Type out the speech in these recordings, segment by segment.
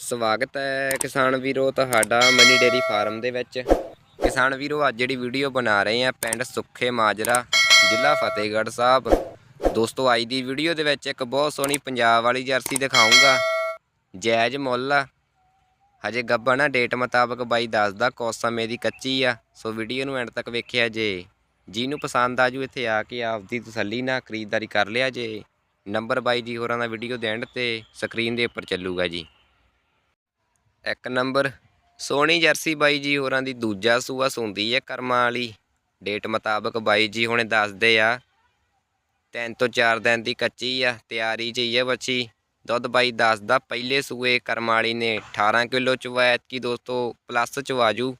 ਸਵਾਗਤ ਹੈ ਕਿਸਾਨ ਵੀਰੋ ਤੁਹਾਡਾ ਮਨੀ ਡੇਰੀ ਫਾਰਮ ਦੇ ਵਿੱਚ। ਕਿਸਾਨ ਵੀਰੋ, ਅੱਜ ਜਿਹੜੀ ਵੀਡੀਓ ਬਣਾ ਰਹੇ ਆ ਪਿੰਡ ਸੁੱਖੇ ਮਾਜਰਾ, ਜ਼ਿਲ੍ਹਾ ਫਤਿਹਗੜ੍ਹ ਸਾਹਿਬ। ਦੋਸਤੋ, ਅੱਜ ਦੀ ਵੀਡੀਓ ਦੇ ਵਿੱਚ ਇੱਕ ਬਹੁਤ ਸੋਹਣੀ ਪੰਜਾਬ ਵਾਲੀ ਜਰਸੀ ਦਿਖਾਉਂਗਾ ਜਾਇਜ਼ ਮੁੱਲ ਆ। ਹਜੇ ਗੱਬਾ ਨਾ ਡੇਟ ਮੁਤਾਬਕ ਬਾਈ ਦੱਸਦਾ ਕੁਛ ਸਮੇਂ ਦੀ ਕੱਚੀ ਆ। ਸੋ ਵੀਡੀਓ ਨੂੰ ਐਂਡ ਤੱਕ ਵੇਖਿਆ ਜੇ। ਜਿਹਨੂੰ ਪਸੰਦ ਆਜੂ ਇੱਥੇ ਆ ਕੇ ਆਪਦੀ ਤਸੱਲੀ ਨਾਲ ਖਰੀਦਦਾਰੀ ਕਰ ਲਿਆ ਜੇ। ਨੰਬਰ ਬਾਈ ਜੀ ਹੋਰਾਂ ਦਾ ਵੀਡੀਓ ਦੇ ਐਂਡ ਤੇ ਸਕਰੀਨ ਦੇ ਉੱਪਰ ਚੱਲੂਗਾ ਜੀ। ਇੱਕ ਨੰਬਰ। ਸੋਹਣੀ ਜਰਸੀ ਬਾਈ ਜੀ, ਹੋਰਾਂ ਦੀ ਦੂਜਾ ਸੂਆ ਸੁੰਦੀ ਹੈ ਕਰਮਾਂ ਵਾਲੀ। ਡੇਟ ਮੁਤਾਬਕ ਬਾਈ ਜੀ ਹੁਣੇ ਦੱਸਦੇ ਆ। ਤਿੰਨ ਤੋਂ ਚਾਰ ਦਿਨ ਦੀ ਕੱਚੀ ਆ, ਤਿਆਰੀ 'ਚ ਹੀ ਹੈ ਬੱਚੀ। ਦੁੱਧ ਬਾਈ ਦੱਸਦਾ ਪਹਿਲੇ ਸੂਏ ਕਰਮਾਲੀ ਨੇ 18 ਕਿਲੋ ਚਵਾਇਤ ਕੀ ਦੋਸਤੋ ਪਲੱਸ ਚਵਾਜੂ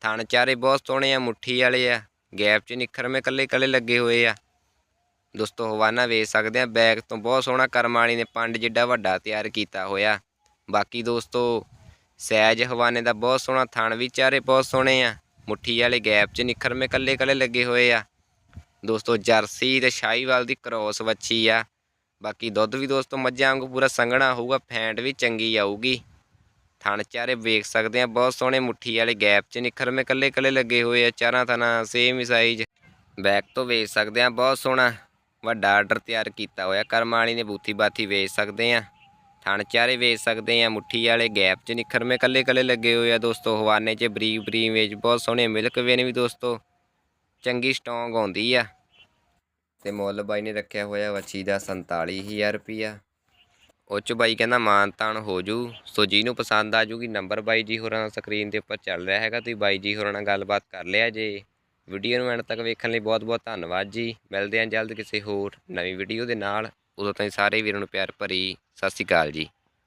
ਥਣ ਚਾਰੇ ਬਹੁਤ ਸੋਹਣੇ ਆ, ਮੁੱਠੀ ਵਾਲੇ ਆ। ਗੈਪ 'ਚ ਨਿਖਰਵੇਂ ਕੱਲੇ ਕੱਲੇ ਲੱਗੇ ਹੋਏ ਆ। ਦੋਸਤੋ ਹਵਾਨਾ ਵੇਚ ਸਕਦੇ ਆ ਬੈਗ ਤੋਂ ਬਹੁਤ ਸੋਹਣਾ ਕਰਮਾਲੀ ਨੇ ਪੰਡ ਜਿੱਡਾ ਵੱਡਾ ਤਿਆਰ ਕੀਤਾ ਹੋਇਆ। ਬਾਕੀ ਦੋਸਤੋ ਸੈਜ ਹਵਾਨੇ ਦਾ ਬਹੁਤ ਸੋਹਣਾ ਥਣ ਵੀ ਚਾਰੇ ਬਹੁਤ ਸੋਹਣੇ ਆ। ਮੁੱਠੀ ਵਾਲੇ ਗੈਪ 'ਚ ਨਿਖਰਵੇਂ ਕੱਲੇ ਕੱਲੇ ਲੱਗੇ ਹੋਏ ਆ। ਦੋਸਤੋ, ਜਰਸੀ ਤੇ ਸ਼ਾਹੀਵਾਲ ਦੀ ਕ੍ਰੋਸ ਵੱਛੀ ਆ। ਬਾਕੀ ਦੁੱਧ ਵੀ ਦੋਸਤੋ ਮੱਝਾਂ ਵਾਂਗੂ ਪੂਰਾ ਸੰਘਣਾ ਹੋਊਗਾ, ਫੈਂਟ ਵੀ ਚੰਗੀ ਆਊਗੀ। ਥਣ ਚਾਰੇ ਵੇਖ ਸਕਦੇ ਆ, ਬਹੁਤ ਸੋਹਣੇ ਮੁੱਠੀ ਵਾਲੇ ਗੈਪ 'ਚ ਨਿਖਰਵੇਂ ਕੱਲੇ ਕੱਲੇ ਲੱਗੇ ਹੋਏ ਆ, ਚਾਰਾਂ ਥਣਾ ਸੇਮ ਹੀ ਸਾਈਜ਼ ਬੈਕ ਤੋਂ ਵੇਚ ਸਕਦੇ ਆ, ਬਹੁਤ ਸੋਹਣਾ। ਵੱਡਾ ਆਰਡਰ ਤਿਆਰ ਕੀਤਾ ਹੋਇਆ, ਕਰਮਾਲੀ ਨੇ ਬੂਥੀ ਬਾਥੀ ਵੇਚ ਸਕਦੇ ਆ। ਥਣ ਚਾਰੇ ਵੇਚ ਸਕਦੇ ਆ, ਮੁੱਠੀ ਵਾਲੇ ਗੈਪ 'ਚ ਨਿਖਰਵੇਂ ਕੱਲੇ ਕੱਲੇ ਲੱਗੇ ਹੋਏ ਆ ਦੋਸਤੋ, ਹਵਾਨੇ 'ਚ, ਬਰੀਕ ਬਰੀਕ ਵੇਚ, ਬਹੁਤ ਸੋਹਣੇ ਮਿਲਕ ਵੇ ਨੇ ਵੀ ਦੋਸਤੋ। ਚੰਗੀ ਸਟਰੋਂਗ ਆਉਂਦੀ ਆ। ਤੇ ਮੁੱਲ ਬਾਈ ਨੇ ਰੱਖਿਆ ਹੋਇਆ ਵੱਛੀ ਦਾ 47000 ਰੁਪਿਆ ਉਹ 'ਚ ਬਾਈ ਕਹਿੰਦਾ ਮਾਨ ਤਾਨ ਹੋ ਜੂ। ਸੋ ਜਿਹਨੂੰ ਪਸੰਦ ਆ ਜੂਗੀ, ਨੰਬਰ ਬਾਈ ਜੀ ਹੋਰਾਂ ਦਾ ਸਕਰੀਨ ਦੇ ਉੱਪਰ ਚੱਲ ਰਿਹਾ ਹੈਗਾ। ਤੁਸੀਂ ਬਾਈ ਜੀ ਹੋਰਾਂ ਨਾਲ ਗੱਲਬਾਤ ਕਰ ਲਿਆ ਜੇ। ਵੀਡੀਓ ਨੂੰ ਐਂਡ ਤੱਕ ਵੇਖਣ ਲਈ ਬਹੁਤ ਬਹੁਤ ਧੰਨਵਾਦ ਜੀ। ਮਿਲਦੇ ਹਾਂ ਜਲਦ ਕਿਸੇ ਹੋਰ ਨਵੀਂ ਵੀਡੀਓ ਦੇ ਨਾਲ। ਉਦੋਂ ਤਾਈਂ ਸਾਰੇ ਵੀਰਾਂ ਨੂੰ ਪਿਆਰ ਭਰੀ ਸਤਿ ਸ਼੍ਰੀ ਅਕਾਲ ਜੀ।